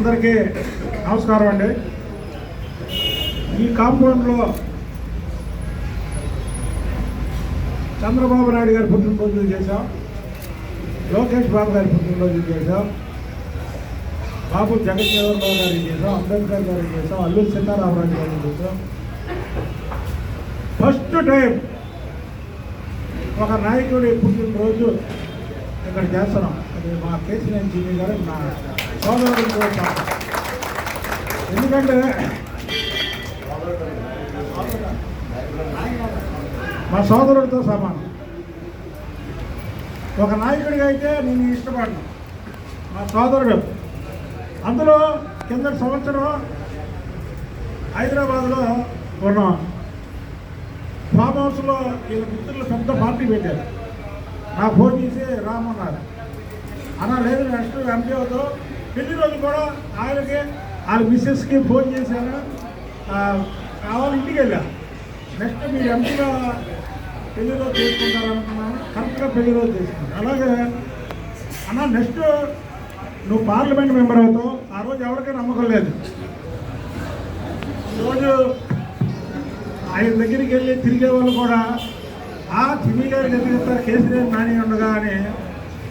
అందరికీ నమస్కారం అండి. ఈ కాంపౌండ్లో చంద్రబాబు నాయుడు గారి పుట్టినరోజు చేశాం. లోకేష్ బాబు గారి పుట్టినరోజు చేశాం. బాబు జగన్మోహన్ రావు గారికి చేశాం. అంబేద్కర్ గారికి చేశాం. అల్లూరి సీతారామరాజు గారికి చేశాం. ఫస్ట్ టైం ఒక నాయకుడి పుట్టినరోజు ఇక్కడ చేస్తున్నాం? అది మా కేసీఎన్ జీవి గారు నా సోదరుడు కోసం ఎందుకంటే మా సోదరుడితో సమానం. ఒక నాయకుడిగా అయితే నేను ఇష్టపడను. మా సోదరుడు. అందులో కింద సంవత్సరం హైదరాబాద్లో ఉన్నాం. ఫామ్ హౌస్లో వీళ్ళ మిత్రులు పెద్ద పార్టీ పెట్టారు. నా ఫోన్ చేసి రామన్నారు అన్న లేదు నెక్స్ట్ ఎంపీ అవుతావు. పెళ్ళి రోజు కూడా ఆయనకి వాళ్ళ మిస్సెస్కి ఫోన్ చేశాను. కావాలి ఇంటికి వెళ్ళా. నెక్స్ట్ మీరు ఎంపీగా పెళ్ళి రోజు చేసుకుంటారనుకున్నాను. కరెక్ట్గా పెళ్ళి రోజు చేసుకున్నాను అలాగే అన్న నెక్స్ట్ నువ్వు పార్లమెంట్ మెంబర్ అవుతావు. ఆ రోజు ఎవరికీ నమ్మకం లేదు. ఈరోజు ఆయన దగ్గరికి వెళ్ళి తిరిగే వాళ్ళు కూడా ఆ చిన్ని గారు ఎందుకు ఇస్తారు కేసీఆర్ నాని ఉండగా అని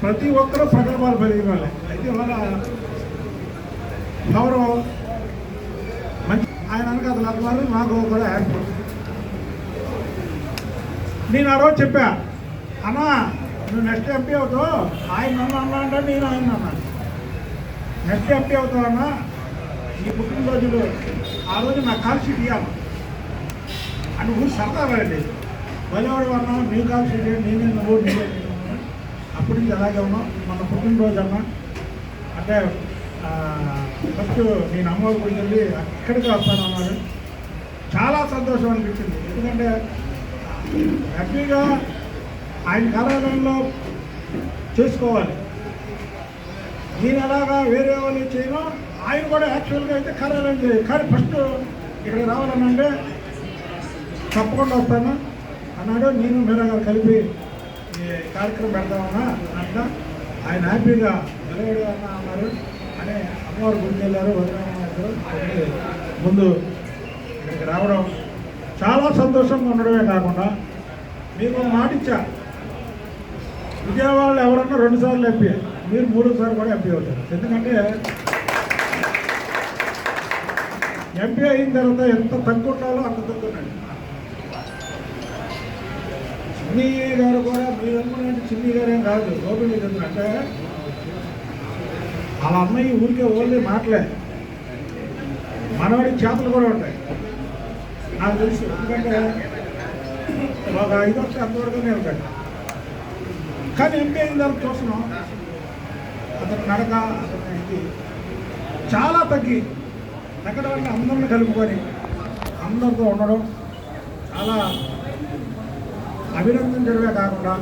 ప్రతి ఒక్కరూ ప్రగల్భాలు పెరిగిన వాళ్ళే అయితే వాళ్ళ ఎవరు మంచి ఆయన అనగా వాళ్ళు నాకు కూడా హ్యాపీ నేను ఆ రోజు చెప్పా అన్నా నువ్వు నెక్స్ట్ ఎంపీ అవుతావు ఆయన నన్ను అన్నా అంటే నేను ఆయన అన్నాను నెక్స్ట్ ఎంపీ అవుతావు అన్నా ఈ పుట్టినరోజులు ఆ రోజు నా కాల్ షీట్ ఇవ్వాలి అని ఊరు సరదా వెళ్ళండి బలివాడు అన్నా నీవు కాల్ షీట్ నేనే నువ్వు నీవే అప్పటి నుంచి అలాగే ఉన్నాం. మన పుట్టినరోజు అన్నా అంటే ఫస్ట్ నేను అమ్మవారి గుడికి వెళ్ళి అక్కడికి వస్తాను అన్నారు చాలా సంతోషం అనిపించింది. ఎందుకంటే హ్యాపీగా ఆయన కార్యాలయంలో చేసుకోవాలి. నేను ఎలాగా వేరే వాళ్ళు చేయను ఆయన కూడా యాక్చువల్గా అయితే కార్యాలయం చేయాలి. కానీ ఫస్ట్ ఇక్కడ రావాలనంటే తప్పకుండా వస్తాను. అన్నాడు నేను మీరు కలిపి ఈ కార్యక్రమం పెడదామన్నా అంట ఆయన హ్యాపీగా నిలబడి అన్న అన్నారు. అని అమ్మవారు గుడికి వెళ్ళారు ముందు ఇక్కడికి రావడం చాలా సంతోషంగా ఉండడమే కాకుండా మీకు మాటిచ్చా విజయవాడలో ఎవరన్నా రెండు సార్లు ఎంపీ మీరు మూడు సార్లు కూడా ఎంపీ అవుతారు. ఎందుకంటే ఎంపీ అయిన తర్వాత ఎంత తక్కువ ఉండాలో అంత తగ్గున్నాడు చిన్నయ్య గారు కూడా మీరు అనుకున్నట్టు చిన్నయ్య గారు ఏం కాదు లోపలి అంటే వాళ్ళ అమ్మాయి ఊరికే ఓన్లీ మాటలే. మనవాడి చేపలు కూడా ఉంటాయి. నాకు తెలుసు ఎందుకంటే ఒక ఐదు వచ్చి అంతవరకునే ఉంటాడు కానీ ఎంపీ అయిన తర్వాత చూస్తున్నాం. అతను నడక అతను ఇది చాలా తగ్గి తగ్గడం అంటే అందరిని కలుపుకొని అందరితో ఉండడం చాలా అభినందించడమే కాకుండా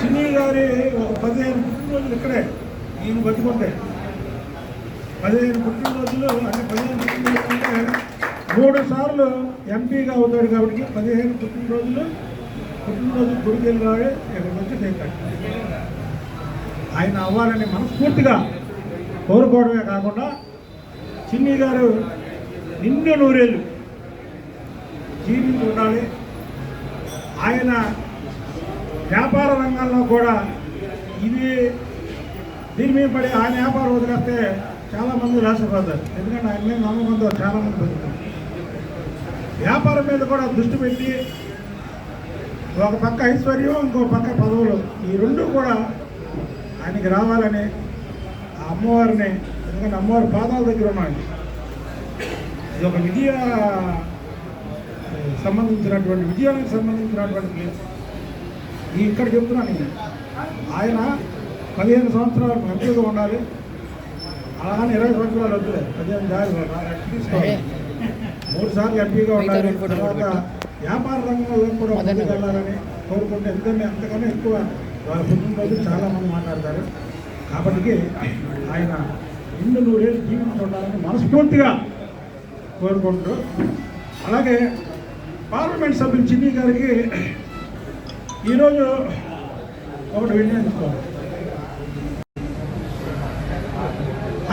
చిన్ని గారి ఒక పదిహేను పుట్టినరోజులు ఇక్కడే నేను బతుకుంటే. పదిహేను పుట్టినరోజులు అంటే పదిహేను పుట్టినరోజులు మూడు సార్లు ఎంపీగా అవుతాడు కాబట్టి పదిహేను పుట్టినరోజులు పుట్టినరోజు గుడికి వెళ్ళాడు ఇక్కడికి వచ్చి చేశాడు ఆయన అవ్వాలని మనస్ఫూర్తిగా కోరుకోవడమే కాకుండా చిన్ని గారు నిండు నూరేళ్ళు జీవించి ఉండాలి. ఆయన వ్యాపార రంగంలో కూడా ఇది దీని మీద పడి ఆయన వ్యాపారం వదిలేస్తే చాలామంది రాసిపోతారు ఎందుకంటే ఆయన మీద నమ్మకంతో చాలామంది పెరుగుతారు వ్యాపారం మీద కూడా దృష్టి పెట్టి ఒక పక్క ఐశ్వర్యం ఇంకో పక్క పదవులు ఈ రెండు కూడా ఆయనకి రావాలని ఆ అమ్మవారిని ఎందుకంటే అమ్మవారి పాదాల దగ్గర ఉన్నాడు. ఇది ఒక విజయ సంబంధించినటువంటి విజయానికి సంబంధించినటువంటి ప్లేస్ ఈ ఇక్కడ చెప్తున్నాను నేను. ఆయన పదిహేను సంవత్సరాలు మంచిగా ఉండాలి. అలాగని ఇరవై సంవత్సరాలు వద్దులే. పదిహేను తీసుకోవాలి. మూడు సార్లు ఎంపీగా ఉండాలి. తర్వాత వ్యాపార రంగంలో కూడా ముందుకు వెళ్ళాలని కోరుకుంటే ఎందుకంటే అంతకన్నా ఎక్కువ వాళ్ళ పుట్టినరోజు చాలా మంది మాట్లాడతారు. కాబట్టి ఆయన నిండు నూరేళ్ళు జీవించుండాలని మనస్ఫూర్తిగా కోరుకుంటూ అలాగే పార్లమెంట్ సభ్యులు చిన్ని గారికి ఈరోజు ఒకటి వినియోగించుకోవాలి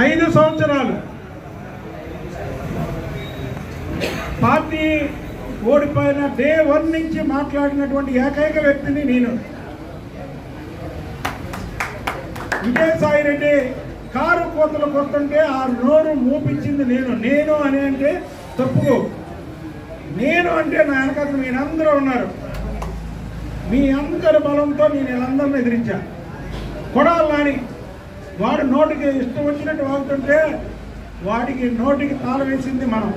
ఐదు సంవత్సరాలు పార్టీ ఓడిపోయిన డే వన్ నుంచి మాట్లాడినటువంటి ఏకైక వ్యక్తిని నేను. విజయసాయి రెడ్డి కారు కోతలు కొడుతుంటే ఆ నోరు మూపించింది నేను. నేను అని అంటే తప్పుకో నేను అంటే నా వెనకాల మీరందరూ ఉన్నారు. మీ అందరి బలంతో నేను వీళ్ళందరిని ఎదిరించాను. కొడాలని వాడు నోటికి ఇష్టం వచ్చినట్టు వాగుతుంటే వాడికి నోటికి తాళ వేసింది మనం.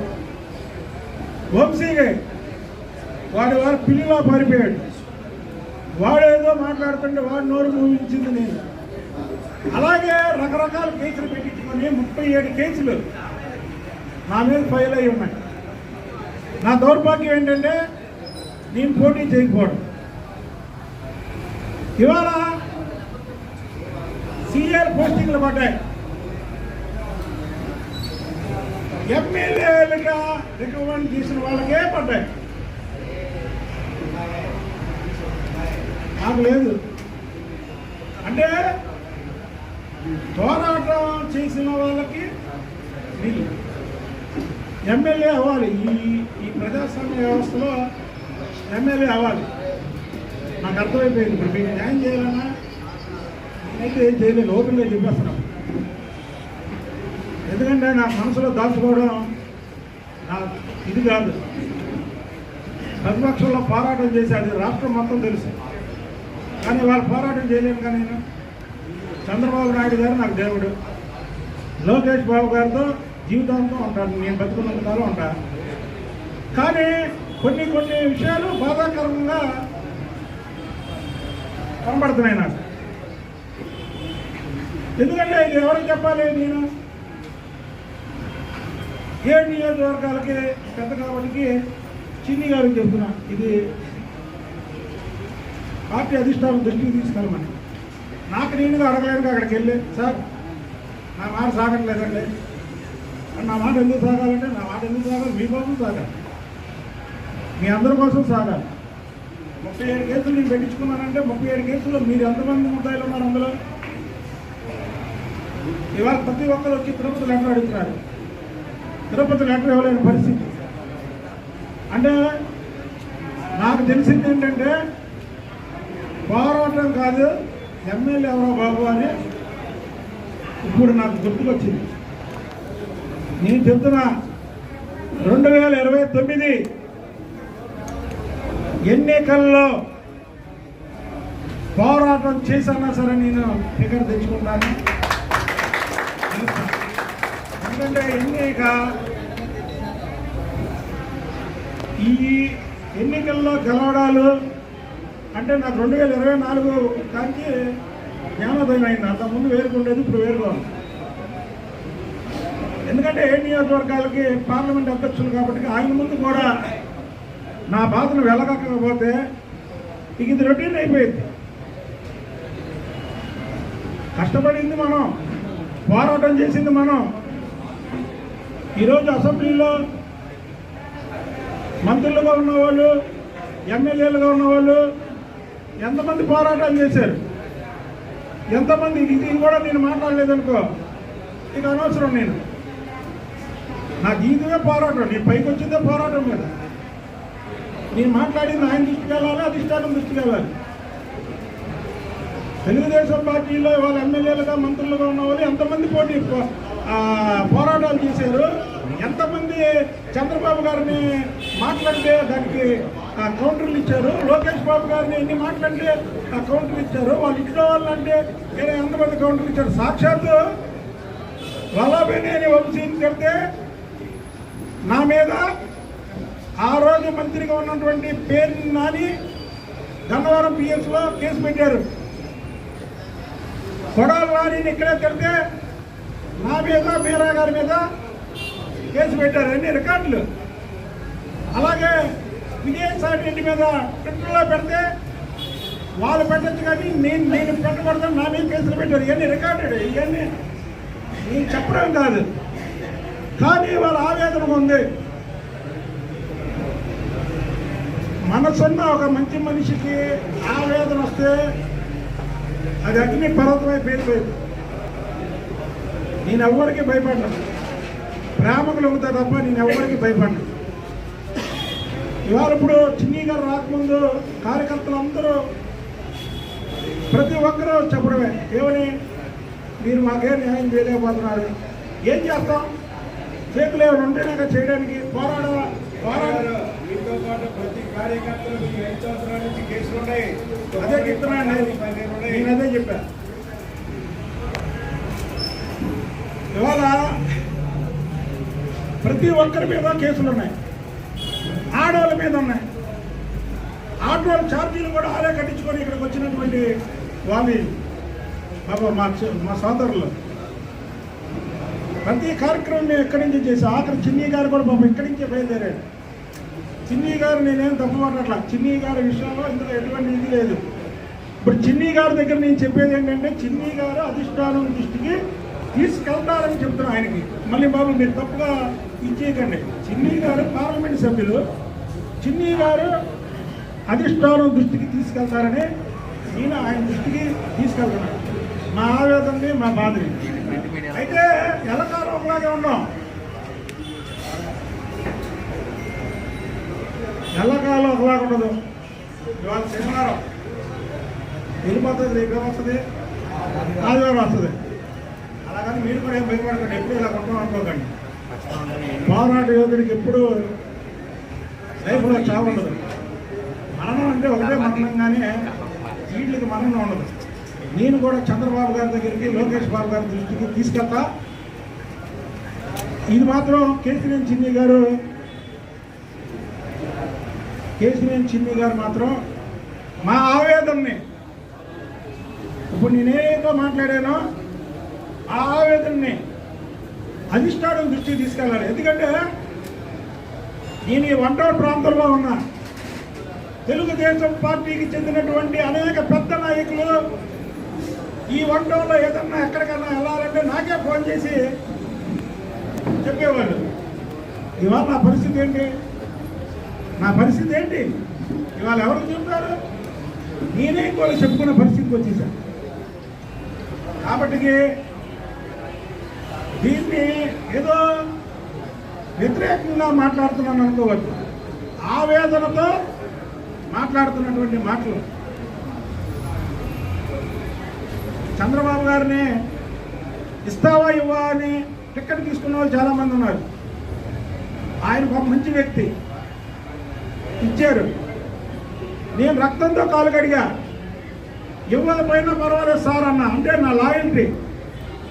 వంశీగే వాడు వారు పిల్లిలా పారిపోయాడు. వాడేదో మాట్లాడుతుంటే వాడు నోరు మూవించింది నేను. అలాగే రకరకాల కేసులు పెట్టించుకొని ముప్పై ఏడు కేసులు నా మీద ఫైల్ అయి ఉన్నాయి. నా దౌర్భాగ్యం ఏంటంటే నేను పోటీ చేయకపోవడం. ఇవాళ సీఆర్ పోస్టింగ్లు పడ్డాయి. ఎమ్మెల్యేలుగా రికమెండ్ చేసిన వాళ్ళకే పడ్డాయి. నాకు లేదు. అంటే పోరాటం చేసిన వాళ్ళకి నీళ్ళు ఎమ్మెల్యే అవ్వాలి. ఈ ఈ ప్రజాస్వామ్య వ్యవస్థలో ఎమ్మెల్యే అవ్వాలి. నాకు అర్థమైపోయింది. ఇప్పుడు మీకు న్యాయం చేయాలన్నా నేనైతే ఏం చేయలేదు. ఓపెన్గా చెప్పేస్తున్నాం. ఎందుకంటే నా మనసులో దాచుకోవడం నా ఇది కాదు. ప్రతిపక్షంలో పోరాటం చేసి అది రాష్ట్రం మొత్తం తెలుసు. కానీ వాళ్ళు పోరాటం చేయలేను కానీ నేను. చంద్రబాబు నాయుడు గారు నాకు దేవుడు. లోకేష్ బాబు గారితో జీవితాంతం ఉంటాను నేను బతుకున్నంత కాలం ఉంటా కానీ కొన్ని కొన్ని విషయాలు బాధాకరంగా కనబడుతున్నాయి నాకు. ఎందుకంటే ఇది ఎవరికి చెప్పాలి నేను? ఏడు నియోజకవర్గాలకి పెద్ద కాబట్టి చిన్ని గారికి చెప్తున్నా. ఇది పార్టీ అధిష్టానం దృష్టికి తీసుకెళ్ళమని. నాకు నేనుగా అడగలేను అక్కడికి వెళ్ళి. సార్ నా మాట సాగట్లేదండి. నా మాట ఎందుకు సాగాలంటే నా మాట ఎందుకు సాగాలి? మీ కోసం సాగాలి. మీ అందరి కోసం సాగాలి. ముప్పై ఏడు కేసులు నేను పెట్టించుకున్నానంటే ముప్పై ఏడు కేసులు మీరు ఎంతమంది ముద్దాయిలు ఉన్నారు అందులో? ఇవాళ ప్రతి ఒక్కరు వచ్చి తిరుపతి లెటర్ అడుగుతున్నారు. తిరుపతి లెటర్ ఇవ్వలేని పరిస్థితి. అంటే నాకు తెలిసింది ఏంటంటే పోరాటం కాదు ఎమ్మెల్యే ఎవరో బాబు అని ఇప్పుడు నాకు గుర్తుకొచ్చింది. నేను చెప్తున్నా రెండు వేల ఇరవై తొమ్మిది ఎన్నికల్లో పోరాటం చేశానా సరే నేను ఫిగర్ తెచ్చుకుంటాను. ఎందుకంటే ఎన్నిక ఈ ఎన్నికల్లో గెలవడాలు అంటే నాకు రెండు వేల ఇరవై నాలుగు కాంచి జ్ఞానోదయం అయింది. అంతకుముందు వేరుకుండేది ఇప్పుడు వేరుకోవాలి. ఎందుకంటే ఏ నియోజకవర్గాలకి పార్లమెంట్ అధ్యక్షులు కాబట్టి ఆయన ముందు కూడా నా బాధను వెళ్ళకపోతే ఇక ఇది రొటీన్ అయిపోయింది. కష్టపడింది మనం పోరాటం చేసింది మనం. ఈరోజు అసెంబ్లీలో మంత్రులుగా ఉన్నవాళ్ళు ఎమ్మెల్యేలుగా ఉన్నవాళ్ళు ఎంతమంది పోరాటాలు చేశారు? ఎంతమంది? ఇది కూడా నేను మాట్లాడలేదనుకో ఇక అనవసరం నేను. నా జీవితమే పోరాటం నీ పైకి వచ్చిందే పోరాటం మీద నేను మాట్లాడింది ఆయన దృష్టికి వెళ్ళాలి అధిష్టానం దృష్టికి వెళ్ళాలి? తెలుగుదేశం పార్టీలో వాళ్ళ ఎమ్మెల్యేలుగా మంత్రులుగా ఉన్న వాళ్ళు ఎంతమంది పోటీ పోరాటాలు చేశారు? ఎంతమంది చంద్రబాబు గారిని మాట్లాడితే దానికి ఆ, కౌంటర్లు ఇచ్చారు? లోకేష్ బాబు గారిని ఎన్ని మాట్లాడితే ఆ కౌంటర్లు ఇచ్చారు? వాళ్ళ ఇంట్లో వాళ్ళంటే నేను ఎంతమంది కౌంటర్లు ఇచ్చారు? సాక్షాత్తు అని వంశీని చెప్తే నా మీద ఆ రోజు మంత్రిగా ఉన్నటువంటి పేరు నాని గన్నవరం పిఎస్లో కేసు పెట్టారు. కొడాలి నాని ఇక్కడే తిడితే నా మీద మీరా గారి మీద కేసు పెట్టారు. అన్ని రికార్డులు. అలాగే విజయసాయి రెడ్డి మీద ట్విట్టర్లో పెడితే వాళ్ళు పెట్టచ్చు కానీ నేను నేను పెట్టకూడదని నా మీద కేసులు పెట్టారు. ఇవన్నీ రికార్డు ఇవన్నీ నేను చెప్పడం కాదు. కానీ వాళ్ళ ఆవేదన ఉంది. మనసున్న ఒక మంచి మనిషికి ఆవేదన వస్తే అది అగ్ని పర్వతమై పేలిపోయింది. నేను ఎవ్వరికి భయపడ్డా ప్రేమకు లొంగుతా తప్ప నేను ఎవ్వరికి భయపడ్డా ఇవాళ ఇప్పుడు చిన్ని గారు రాకముందు కార్యకర్తలు అందరూ ప్రతి ఒక్కరూ చెప్పడమే. ఏమని? మీరు మాకేం న్యాయం చేయలేకపోతున్నారు. ఏం చేస్తాం? చేతులు ఏమైనా ఉంటేనే కదా చేయడానికి పోరాడ. మీతో పాటు ప్రతి కార్యకర్తలు మీకు ఐదు సంవత్సరాల నుంచి కేసులు ఉన్నాయి. అదే చెప్తున్నాను. నేను అదే చెప్పా. ఇవాళ ప్రతి ఒక్కరి మీద కేసులు ఉన్నాయి. ఆడవాళ్ళ మీద ఉన్నాయి. ఆటోల ఛార్జీలు కూడా ఆరే కట్టించుకొని ఇక్కడికి వచ్చినటువంటి వాళ్ళు మా మా సోదరులు. ప్రతి కార్యక్రమం మేము ఎక్కడి నుంచి చేసి ఆఖరి చిన్ని గారు కూడా పాపం ఇక్కడి నుంచే బయలుదేరాడు చిన్ని గారు నేనేం తప్పు మాట్లాడలా చిన్ని గారి విషయంలో ఇందులో ఎటువంటి ఇది లేదు. ఇప్పుడు చిన్ని గారి దగ్గర నేను చెప్పేది ఏంటంటే చిన్ని గారు అధిష్టానం దృష్టికి తీసుకెళ్తారని చెప్తున్నా ఆయనకి. మళ్ళీ బాబు మీరు తప్పుగా ఇచ్చేయకండి చిన్ని గారు పార్లమెంట్ సభ్యులు. చిన్ని గారు అధిష్టానం దృష్టికి తీసుకెళ్తారని నేను ఆయన దృష్టికి తీసుకెళ్తున్నాను మా ఆవేదనని మా బాధని. అయితే అలాగే ఉన్నాం. ఎల్లకాలం ఒకలాగా ఉండదు. ఇవాళ శనివారం. వెళ్ళిపోతుంది రేపు వస్తుంది ఆదివారం వస్తుంది. అలాగని మీరు కూడా ఏం భయపడకండి ఎప్పుడు ఇలా ఉంటాం అనుకోకండి. పోరాట యోధుడికి ఎప్పుడు లైఫ్లో చావు ఉండదు. మరణం అంటే ఒకటే మరణం కానీ వీటికి మరణం ఉండదు. నేను కూడా చంద్రబాబు గారి దగ్గరికి లోకేష్ బాబు గారి దృష్టికి తీసుకెళ్తా. ఇది మాత్రం కేసీఎన్ చిన్ని గారు కేసీఎన్ చిన్ని గారు మాత్రం మా ఆవేదనని. ఇప్పుడు నేనేదో మాట్లాడానో ఆ ఆవేదనని అధిష్టానం దృష్టికి తీసుకెళ్ళాలి. ఎందుకంటే నేను ఈ వంటల ప్రాంతంలో ఉన్నా. తెలుగుదేశం పార్టీకి చెందినటువంటి అనేక పెద్ద నాయకులు ఈ వంటంలో ఏదన్నా ఎక్కడికన్నా వెళ్ళాలంటే నాకే ఫోన్ చేసి చెప్పేవాళ్ళు. ఇవాళ నా పరిస్థితి ఏంటి? నా పరిస్థితి ఏంటి? ఇవాళ ఎవరు చెప్తారు నేనే ఇంకోళ్ళు చెప్పుకునే పరిస్థితికి వచ్చేసాను కాబట్టి దీన్ని ఏదో వ్యతిరేకంగా మాట్లాడుతున్నాను అనుకోవద్దు. ఆవేదనతో మాట్లాడుతున్నటువంటి మాటలు. చంద్రబాబు గారిని ఇస్తావా ఇవ్వా అని టికెట్ తీసుకున్న వాళ్ళు చాలామంది ఉన్నారు. ఆయన ఒక మంచి వ్యక్తి. ఇచ్చారు. నేను రక్తంతో కాలు కడిగా. ఇవ్వకపోయినా పర్వాలేదు సార్ అన్న. అంటే నా లాయల్టీ.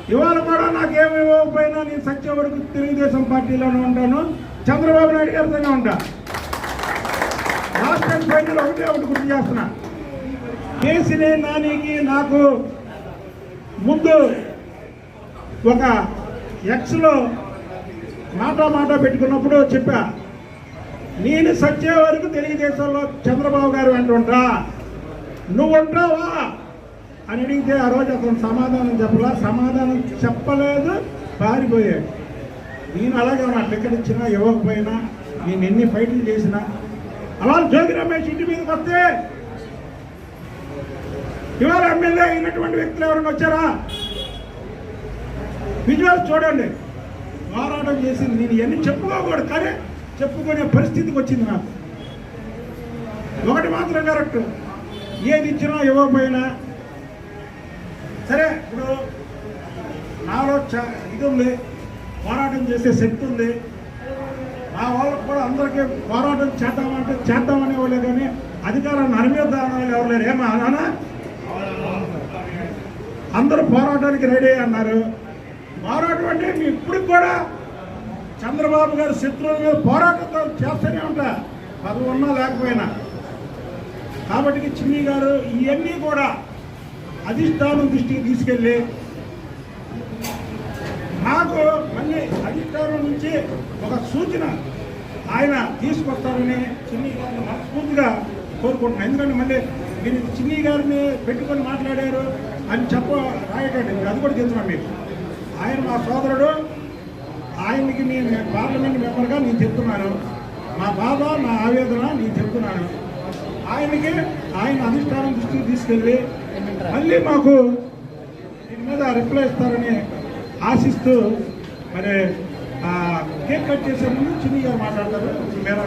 ఇవాళ కూడా నాకేమి ఇవ్వకపోయినా నేను సత్యం వరకు తెలుగుదేశం పార్టీలోనే ఉంటాను. చంద్రబాబు నాయుడు గారితోనే ఉంటా. లాస్ట్ టైం ఫైనల్ ఒకటే ఒకటి గుర్తు చేస్తున్నా. కేసీనే నానికి నాకు ముందు ఒక ఎక్స్లో మాట మాట పెట్టుకున్నప్పుడు చెప్పా నేను సచ్చే వరకు తెలుగుదేశంలో చంద్రబాబు గారు వెంటుంటా నువ్వు ఉంటావా? అని అడిగితే ఆ రోజు అతను సమాధానం చెప్పలా సమాధానం చెప్పలేదు పారిపోయాడు నేను అలాగే నా టికెట్ ఇచ్చినా ఇవ్వకపోయినా నేను ఎన్ని ఫైట్లు చేసినా అలా జోగి రమేష్ ఇంటి మీదకి వస్తే ఇవాళ ఎమ్మెల్యే అయినటువంటి వ్యక్తులు ఎవరైనా వచ్చారా? విజువల్స్ చూడండి. పోరాటం చేసింది. నేను ఎన్ని చెప్పుకోకూడదు కానీ చెప్పుకునే పరిస్థితికి వచ్చింది నాకు. ఒకటి మాత్రం కరెక్ట్ ఏది ఇచ్చినా ఇవ్వకపోయినా సరే ఇప్పుడు నాలో చ- ఇది ఉంది. పోరాటం చేసే శక్తి ఉంది. మా వాళ్ళకు కూడా అందరికీ పోరాటం చేద్దామంటే చేద్దామనే వాళ్ళే కానీ అధికారాన్ని అనిమేద్దాం ఎవరు లేరు. ఏమా నానా అందరూ పోరాటానికి రెడీ అన్నారు. పోరాటం అంటే ఇప్పుడు కూడా చంద్రబాబు గారి శత్రువుల మీద పోరాటంతో చేస్తూనే ఉంటా. పదవి ఉన్నా లేకపోయినా. కాబట్టి చిన్ని గారు ఇవన్నీ కూడా అధిష్టానం దృష్టికి తీసుకెళ్ళి నాకు మళ్ళీ అధిష్టానం నుంచి ఒక సూచన ఆయన తీసుకొస్తారని చిన్ని గారిని మనస్ఫూర్తిగా కోరుకుంటున్నాను. ఎందుకంటే మళ్ళీ మీరు చిన్ని గారిని పెట్టుకొని మాట్లాడారు అని చెప్ప రాయకండి అది కూడా తెలుసు మీకు. ఆయన మా సోదరుడు ఆయనకి నేను పార్లమెంట్ మెంబర్గా నేను చెప్తున్నాను. మా బాధ నా ఆవేదన నేను చెప్తున్నాను. ఆయనకి ఆయన అధిష్టానం దృష్టికి తీసుకెళ్ళి మళ్ళీ మాకు దీని మీద రిప్లై ఇస్తారని ఆశిస్తూ మరి ఆ, కేక్ కట్ చేసే ముందు చిన్ని గారు మాట్లాడతారు. మేరా